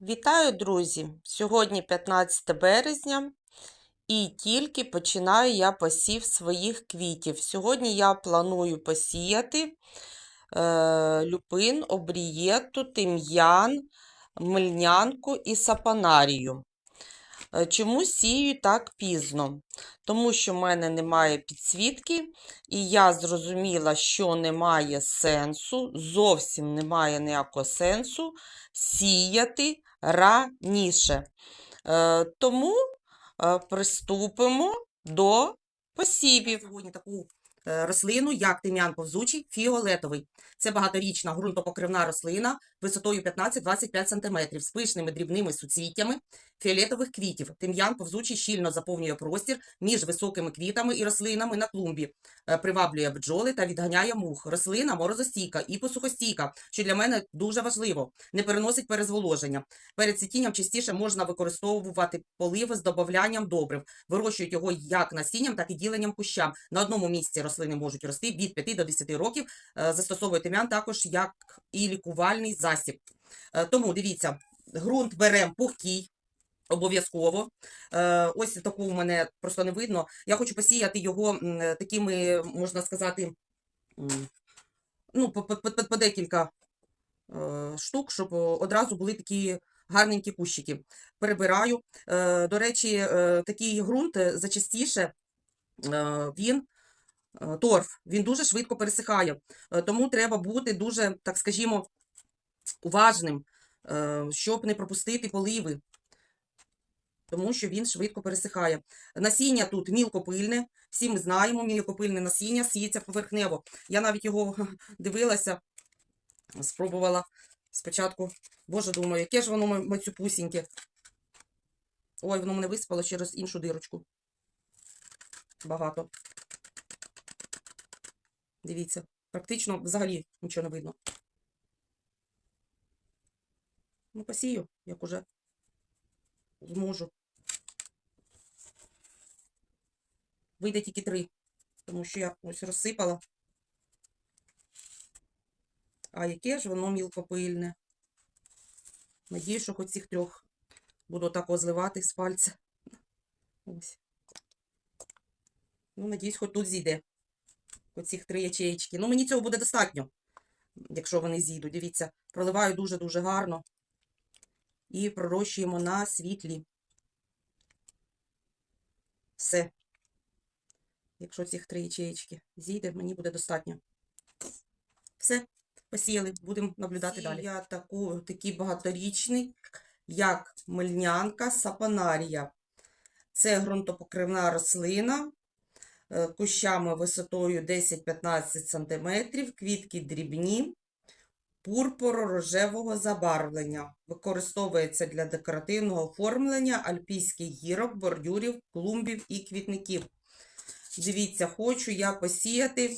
Вітаю, друзі! Сьогодні 15 березня, і тільки починаю я посів своїх квітів. Сьогодні я планую посіяти е, люпин, обрієту, тим'ян, мильнянку і сапанарію. Е, Чому сію так пізно? Тому що в мене немає підсвітки, і я зрозуміла, що немає сенсу, зовсім немає ніякого сенсу сіяти раніше. Е, Тому е, приступимо до посівів. сьогодні таку рослину, як тим'ян повзучий, фіолетовий. Це багаторічна ґрунтопокривна рослина висотою 15-25 см з пишними дрібними суцвіттями фіолетових квітів. Тим'ян повзучий щільно заповнює простір між високими квітами і рослинами на клумбі, е, приваблює бджоли та відганяє мух. Рослина морозостійка і посухостійка, що для мене дуже важливо, не переносить перезволоження. Перед цвітінням частіше можна використовувати поливи з додаванням добрив. Вирощують його як насінням, так і діленням кущам. На одному місці рослини можуть рости від 5 до 10 років. Е, Застосовує тим'ян також як і лікувальний засіб. Е, Тому дивіться, ґрунт беремо пухкий. Обов'язково. Е, ось таку у мене просто не видно. Я хочу посіяти його такими, можна сказати, ну, по, декілька штук, щоб одразу були такі гарненькі кущики. Перебираю. До речі, такий ґрунт зачастіше він торф, він дуже швидко пересихає. Е, Тому треба бути дуже, так скажімо, уважним, е, щоб не пропустити поливи. Тому що він швидко пересихає. Насіння тут мілкопильне, всі ми знаємо, мілкопильне насіння сіється поверхнево. Я навіть його дивилася, спробувала спочатку. Боже, думаю, яке ж воно ма- мацюпусіньке. Ой, воно мене виспало через іншу дирочку. Багато. Дивіться, практично взагалі нічого не видно. Ну, посію, як уже зможу. Вийде тільки три, тому що я ось розсипала. А яке ж воно мілкопильне. Надію, що хоч цих трьох буду так зливати з пальця. Ось. Ну, надіюсь, хоч тут зійде. Оцих три ячеєчки. Ну, мені цього буде достатньо, якщо вони зійдуть. Дивіться, проливаю дуже-дуже гарно. І пророщуємо на світлі. Все. Якщо цих три ячеєчки зійде, мені буде достатньо. Все, посіяли, будемо наблюдати далі. Я таку, такий багаторічний, як мельнянка сапанарія. Це ґрунтопокривна рослина кущами висотою 10-15 см, квітки дрібні, пурпуро-рожевого забарвлення. Використовується для декоративного оформлення альпійських гірок, бордюрів, клумбів і квітників. Дивіться, хочу я посіяти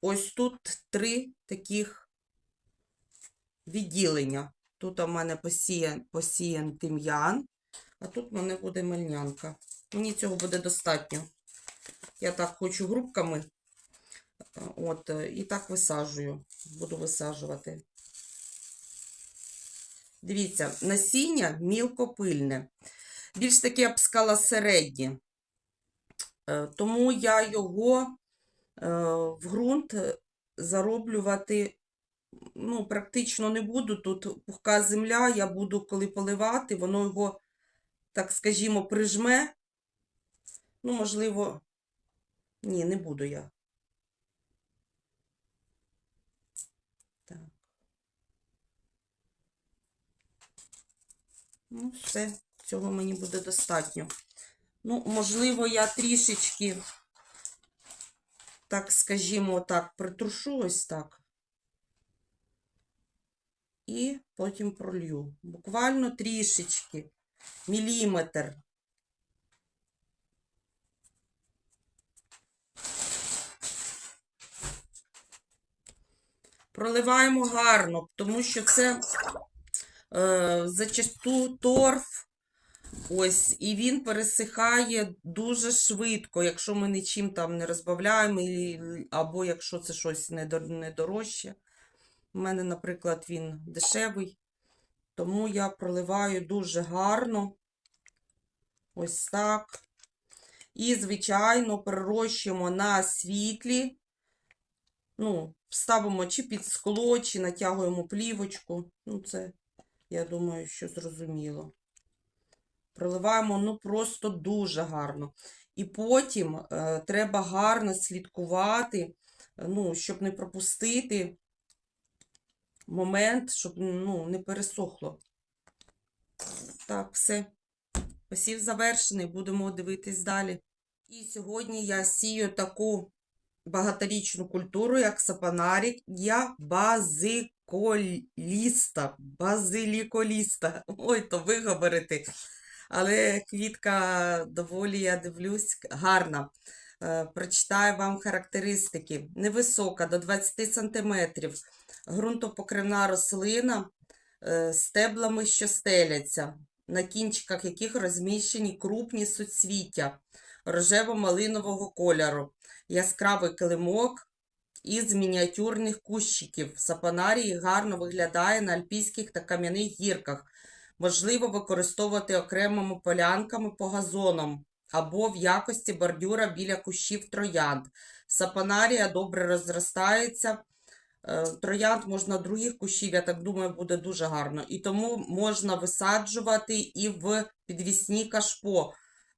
ось тут три таких відділення. Тут у мене посіян, посіян тим'ян, а тут в мене буде мельнянка. Мені цього буде достатньо. Я так хочу грубками. От, і так висаджую. Буду висаджувати. Дивіться, насіння мілкопильне. Більш таке, я б сказала, середнє. Е, Тому я його е, в ґрунт зароблювати ну, практично не буду. Тут пухка земля, я буду, коли поливати, воно його, так скажімо, прижме. Ну, можливо, ні, не буду я. Так. Ну, все, цього мені буде достатньо. Ну, можливо, я трішечки, так скажімо, так, притрушу ось так. І потім пролью. Буквально трішечки, міліметр. Проливаємо гарно, тому що це е, зачасту торф. Ось, і він пересихає дуже швидко, якщо ми нічим там не розбавляємо, або якщо це щось недор- недорожче. У мене, наприклад, він дешевий, Тому я проливаю дуже гарно. Ось так. І, звичайно, перерощуємо на світлі. Ну, ставимо чи під скло, чи натягуємо плівочку. Ну, це, я думаю, що зрозуміло. Проливаємо, ну, просто дуже гарно. І потім е, треба гарно слідкувати, ну, щоб не пропустити момент, щоб ну, не пересохло. Так, все. Посів завершений, будемо дивитись далі. І сьогодні я сію таку багаторічну культуру, як сапанарія базиколіста. Базиліколіста. Ой, то виговорити. Але квітка доволі, я дивлюсь, гарна. Е, Прочитаю вам характеристики. Невисока, до 20 см. Ґрунтопокривна рослина е, стеблами, що стеляться, на кінчиках яких розміщені крупні суцвіття рожево-малинового кольору, яскравий килимок із мініатюрних кущиків. Сапанарій гарно виглядає на альпійських та кам'яних гірках. Можливо використовувати окремими полянками по газонам або в якості бордюра біля кущів троянд. Сапанарія добре розростається. Е, Троянд можна других кущів, я так думаю, буде дуже гарно. І тому можна висаджувати і в підвісні кашпо.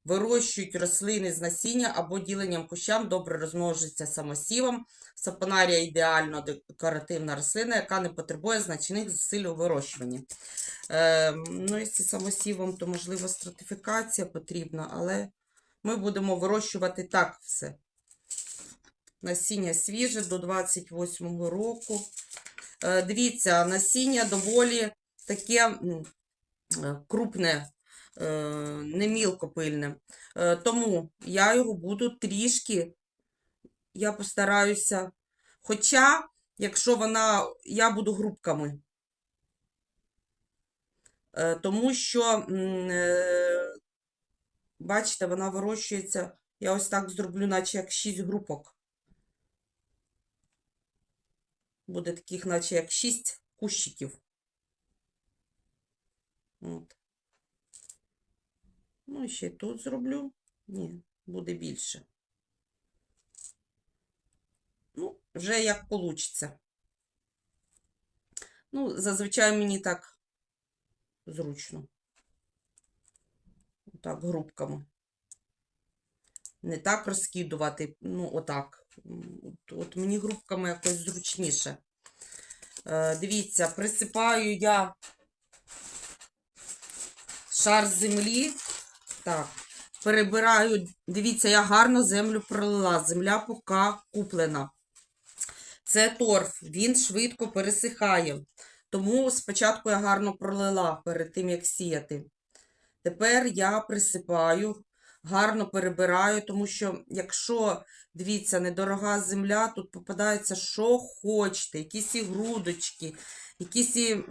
Вирощують рослини з насіння або діленням кущам, добре розмножуються самосівом. Сапонарія ідеально декоративна рослина, яка не потребує значних зусиль у вирощуванні. Е, ну, якщо самосівом, то можливо стратифікація потрібна, але ми будемо вирощувати так все. Насіння свіже до 28-го року. Е, дивіться, насіння доволі таке е, крупне, не мілкопильне. Е, тому я його буду трішки, я постараюся. Хоча, якщо вона, я буду грубками. Е, тому що, е, бачите, вона вирощується, я ось так зроблю, наче як 6 групок. Буде таких, наче як 6 кущиків. От. Ну, ще тут зроблю. Ні, буде більше. Ну, вже як вийде. Ну, зазвичай мені так зручно. Отак, грубками. Не так розкидувати, ну, отак. От, от мені грубками якось зручніше. Е, дивіться, присипаю я шар землі. Так, перебираю. Дивіться, я гарно землю пролила. Земля поки куплена. Це торф, він швидко пересихає. Тому спочатку я гарно пролила перед тим, як сіяти. Тепер я присипаю, гарно перебираю, тому що, якщо, дивіться, недорога земля, тут попадається, що хочете, якісь і грудочки, якісь і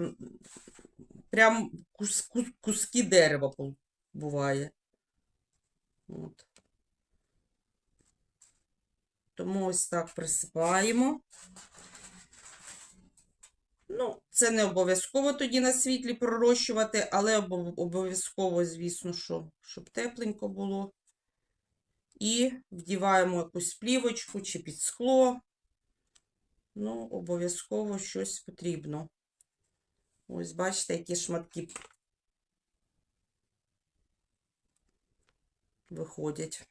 прям кус, кус- куски дерева буває. От. Тому ось так присипаємо. Ну, це не обов'язково тоді на світлі пророщувати, але обов'язково, звісно, що, щоб тепленько було. І вдіваємо якусь плівочку чи під скло. Ну, обов'язково щось потрібно. Ось, бачите, які шматки виходять.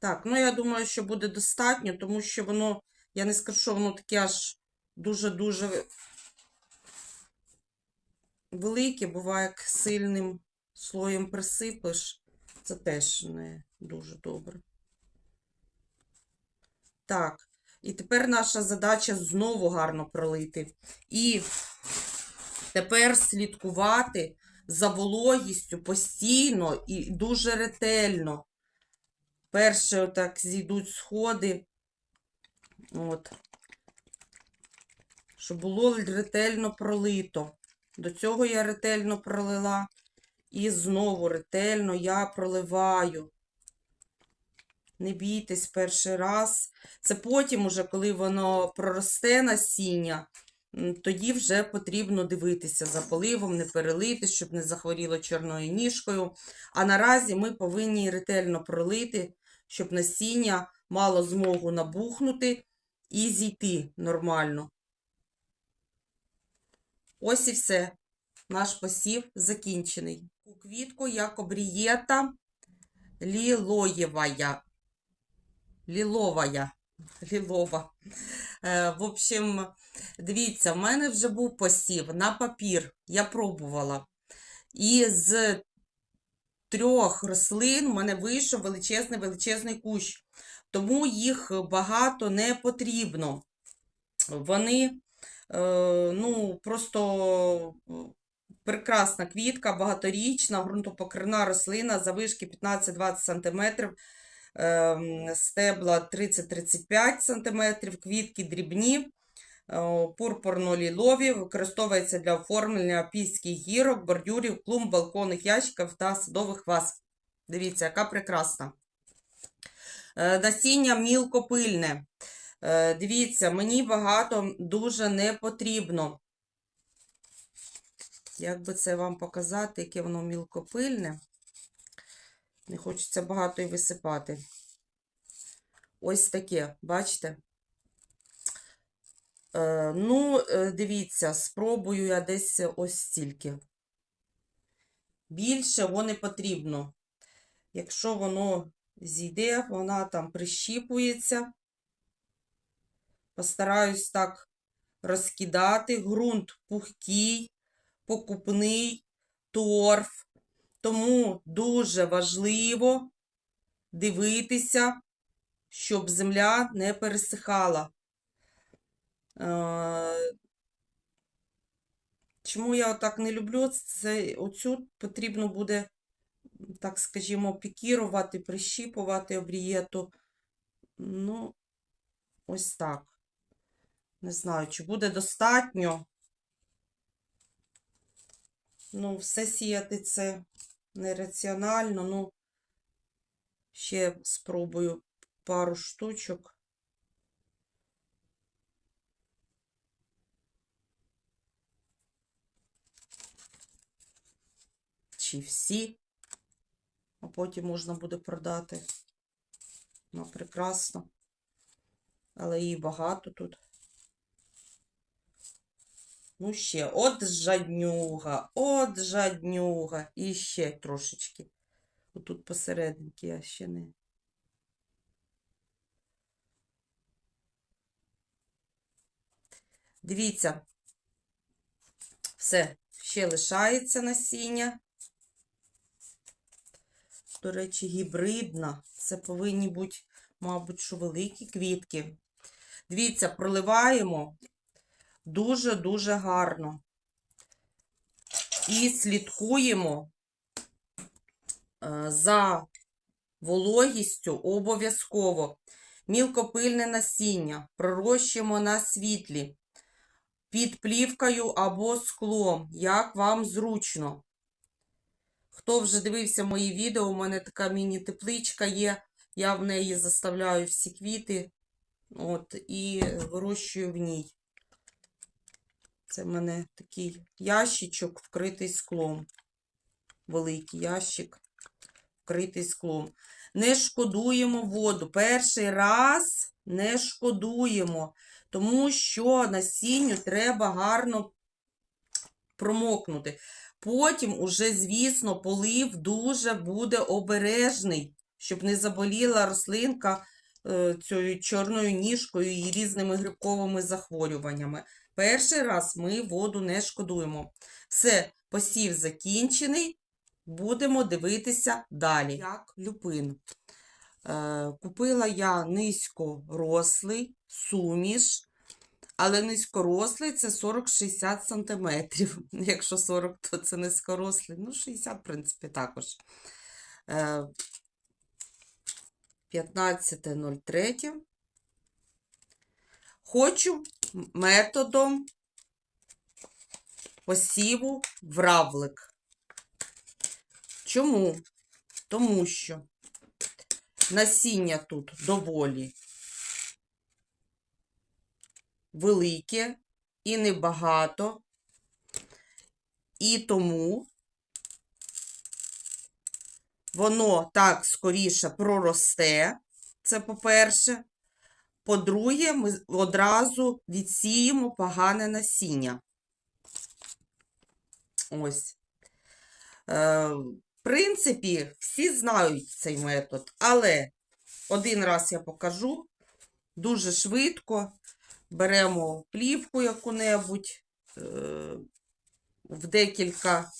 Так, ну я думаю, що буде достатньо, тому що воно, я не скажу, що воно таке аж дуже-дуже велике, буває, як сильним слоєм присипеш, це теж не дуже добре. Так, і тепер наша задача знову гарно пролити. І тепер слідкувати за вологістю постійно і дуже ретельно. Перше, отак зійдуть сходи. От. Щоб було ретельно пролито. До цього я ретельно пролила. І знову ретельно я проливаю. Не бійтесь перший раз. Це потім, уже, коли воно проросте насіння, тоді вже потрібно дивитися за поливом, не перелити, щоб не захворіло чорною ніжкою. А наразі ми повинні ретельно пролити, щоб насіння мало змогу набухнути і зійти нормально. Ось і все. Наш посів закінчений. У квітку як обрієта лілоєвая. Ліловая. Лілова. Е, в общем, дивіться, в мене вже був посів на папір. Я пробувала. І з трьох рослин в мене вийшов величезний величезний кущ. Тому їх багато не потрібно. Вони, е, ну, просто е, прекрасна квітка, багаторічна, ґрунтопокривна рослина, завишки 15-20 см, стебла 30-35 см, квітки дрібні, е, пурпурно-лілові, використовується для оформлення піських гірок, бордюрів, клумб, балконних ящиків та садових ваз. Дивіться, яка прекрасна. Е, Насіння мілкопильне. Е, Дивіться, мені багато дуже не потрібно. Як би це вам показати, яке воно мілкопильне. Не хочеться багато і висипати. Ось таке, бачите? Е, ну, е, дивіться, спробую я десь ось стільки. Більше воно не потрібно. Якщо воно зійде, вона там прищіпується. Постараюсь так розкидати. Ґрунт пухкий, покупний, торф. Тому дуже важливо дивитися, щоб земля не пересихала. Е, Чому я отак не люблю? Це оцю потрібно буде, так скажімо, пікірувати, прищіпувати обрієту. Ну, ось так. Не знаю, чи буде достатньо. Ну, все сіяти це нераціонально. Ну, ще спробую пару штучок. Чи всі, а потім можна буде продати. Ну, прекрасно. Але її багато тут. Ну, ще, от жаднюга, от жаднюга. І ще трошечки. Отут посерединки я ще не. Дивіться, все, ще лишається насіння. До речі, гібридна. Це повинні бути, мабуть, що великі квітки. Дивіться, проливаємо дуже-дуже гарно. І слідкуємо е, за вологістю обов'язково. Мілкопильне насіння пророщуємо на світлі, під плівкою або склом, як вам зручно. Хто вже дивився мої відео, у мене така міні-тепличка є. Я в неї заставляю всі квіти от, і вирощую в ній. Це в мене такий ящичок, вкритий склом. Великий ящик, вкритий склом. Не шкодуємо воду. Перший раз не шкодуємо, тому що насінню треба гарно промокнути. Потім уже, звісно, полив дуже буде обережний, щоб не заболіла рослинка е, цією чорною ніжкою і різними грибковими захворюваннями. Перший раз ми воду не шкодуємо. Все, посів закінчений. Будемо дивитися далі. Як люпин. Е, купила я низькорослий суміш, але низькорослий це 40-60 см. Якщо 40, то це низькорослий. Ну, 60, в принципі, також. Е, 15.03. Хочу методом посіву в равлик. Чому? Тому що Насіння тут доволі велике і небагато. І тому воно так скоріше проросте. Це по-перше. По-друге, ми одразу відсіємо погане насіння. Ось. Е, в принципі, всі знають цей метод, але один раз я покажу дуже швидко. Беремо плівку яку-небудь е, в декілька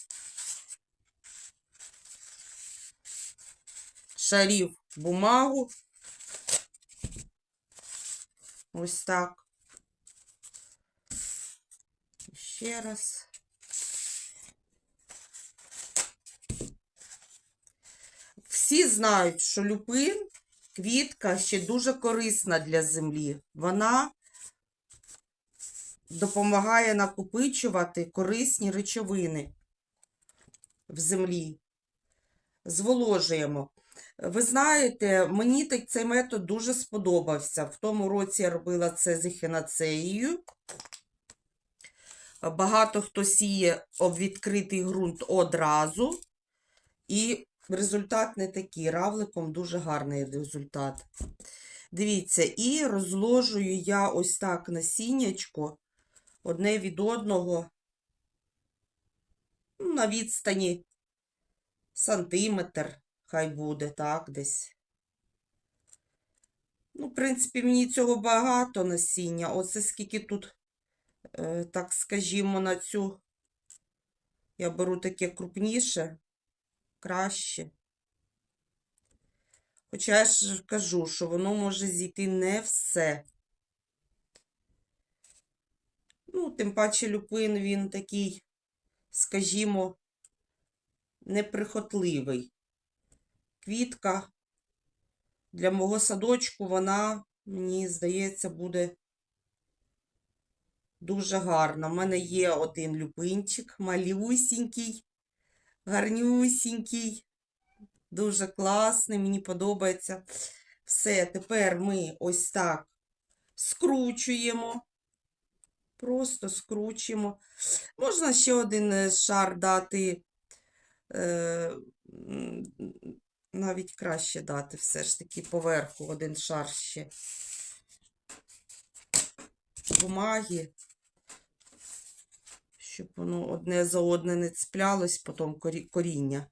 шарів бумагу. Ось так. Ще раз. Всі знають, що люпин квітка ще дуже корисна для землі. Вона допомагає накопичувати корисні речовини в землі. Зволожуємо. Ви знаєте, мені цей метод дуже сподобався. В тому році я робила це з ехінацеєю. Багато хто сіє об відкритий ґрунт одразу. І результат не такий. Равликом дуже гарний результат. Дивіться, і розложую я ось так насіннячко одне від одного ну, на відстані сантиметр, хай буде, так, десь. Ну, в принципі, мені цього багато насіння. Оце скільки тут, е, так скажімо, на цю я беру таке крупніше, краще. Хоча я ж кажу, що воно може зійти не все. Ну, тим паче люпин він такий, скажімо, неприхотливий. Квітка для мого садочку, вона, мені здається, буде дуже гарна. У мене є один люпинчик, малюсінький, гарнюсінький, дуже класний, мені подобається. Все, тепер ми ось так скручуємо. Просто скручуємо. Можна ще один шар дати, е, навіть краще дати все ж таки поверху один шар ще бумаги, щоб воно одне за одне не цеплялось, потім коріння.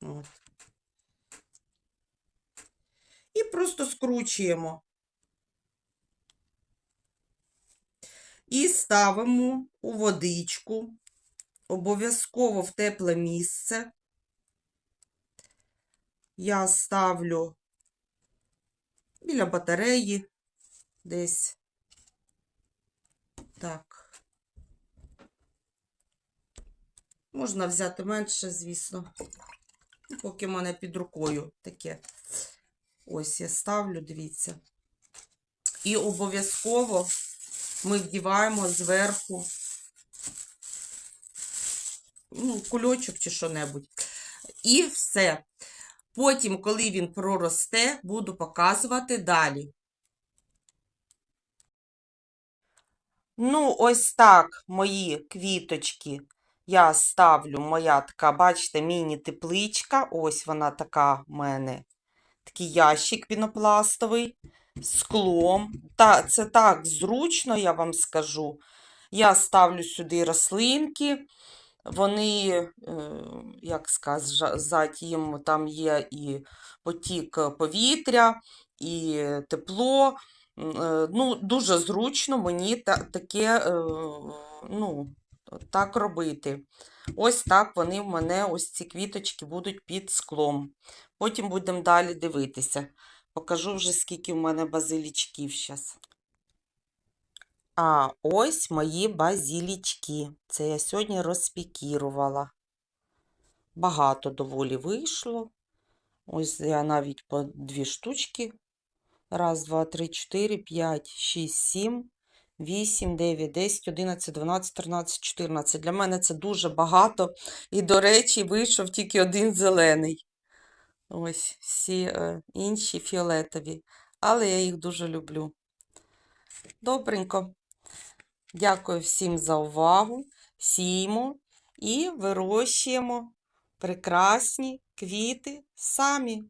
От. І просто скручуємо. І ставимо у водичку, обов'язково в тепле місце. Я ставлю біля батареї десь. Так. Можна взяти менше, звісно. Ну, Поки в мене під рукою таке. Ось я ставлю, дивіться. І обов'язково ми вдіваємо зверху ну, кульочок чи що-небудь. І все. Потім, коли він проросте, буду показувати далі. Ну, ось так мої квіточки я ставлю. Моя така, бачите, міні-тепличка. Ось вона така в мене. Такий ящик пінопластовий склом. Та, це так зручно, я вам скажу. Я ставлю сюди рослинки. Вони, е, як сказати, їм там є і потік повітря, і тепло. Е, Ну, дуже зручно мені таке, е, ну, так робити. Ось так вони в мене, ось ці квіточки будуть під склом. Потім будемо далі дивитися. Покажу вже, скільки в мене базилічків зараз. А ось мої базилічки. Це я сьогодні розпікірувала. Багато доволі вийшло. Ось я навіть по дві штучки. Раз, два, три, чотири, п'ять, шість, сім, вісім, дев'ять, десять, одинадцять, дванадцять, тринадцять, чотирнадцять. Для мене це дуже багато. І, до речі, вийшов тільки один зелений. Ось всі е, інші фіолетові, але я їх дуже люблю. Добренько. Дякую всім за увагу. Сіємо і вирощуємо прекрасні квіти самі.